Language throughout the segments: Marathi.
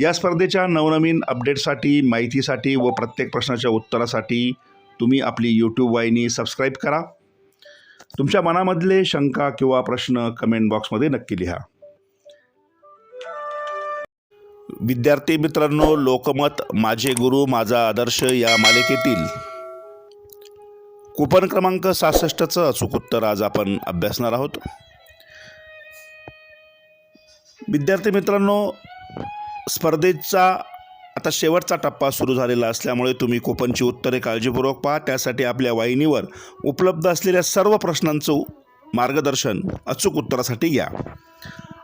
या स्पर्धेच्या नवनवीन अपडेटसाठी माहितीसाठी व प्रत्येक प्रश्नाच्या उत्तरासाठी तुम्ही आपली यूट्यूब वाहिनी सबस्क्राईब करा. तुमच्या मनामधले शंका किंवा प्रश्न कमेंट बॉक्समध्ये नक्की लिहा. विद्यार्थी मित्रांनो लोकमत माझे गुरु माझा आदर्श या मालिकेतील कुपन क्रमांक सहासष्टचं अचूक उत्तर आज आपण अभ्यासणार आहोत. विद्यार्थी मित्रांनो स्पर्धेचा आता शेवटचा टप्पा सुरू झालेला असल्यामुळे तुम्ही कुपनची उत्तरे काळजीपूर्वक पहा. त्यासाठी आपल्या वाहिनीवर उपलब्ध असलेल्या सर्व प्रश्नांचं मार्गदर्शन अचूक उत्तरासाठी घ्या.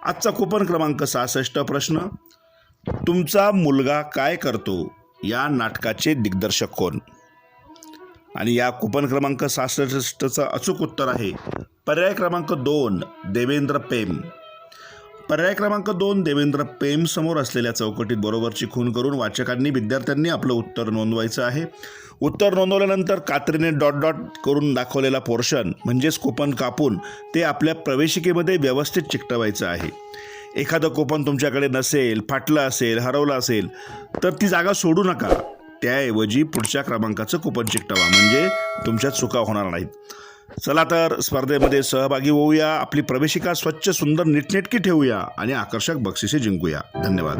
आजचा कुपन क्रमांक सहासष्ट प्रश्न तुमचा मुलगा काय करतो? या नाटकाचे दिग्दर्शक कोण? आणि या कुपन क्रमांक सहासष्टचं अचूक उत्तर आहे. पर्याय क्रमांक दोन देवेंद्र पेम. पर्याय क्रमांक दोन देवेंद्र पेम समोर असलेल्या चौकटीत बरोबरची खून करून वाचकांनी विद्यार्थ्यांनी आपलं उत्तर नोंदवायचं आहे. उत्तर नोंदवल्यानंतर कात्रीने डॉट डॉट करून दाखवलेला पोर्शन म्हणजेच कुपन कापून ते आपल्या प्रवेशिकेमध्ये व्यवस्थित चिकटवायचं आहे. एखादं कुपन तुमच्याकडे नसेल फाटलं असेल हरवलं असेल तर ती जागा सोडू नका. त्याऐवजी पुढच्या क्रमांकाचं कुपन चिकटवा म्हणजे तुमच्या चुका होणार नाहीत. चला तर स्पर्धेमध्ये सहभागी होऊया. आपली प्रवेशिका स्वच्छ सुंदर नीटनेटकी ठेवूया आणि आकर्षक बक्षिसे जिंकूया. धन्यवाद.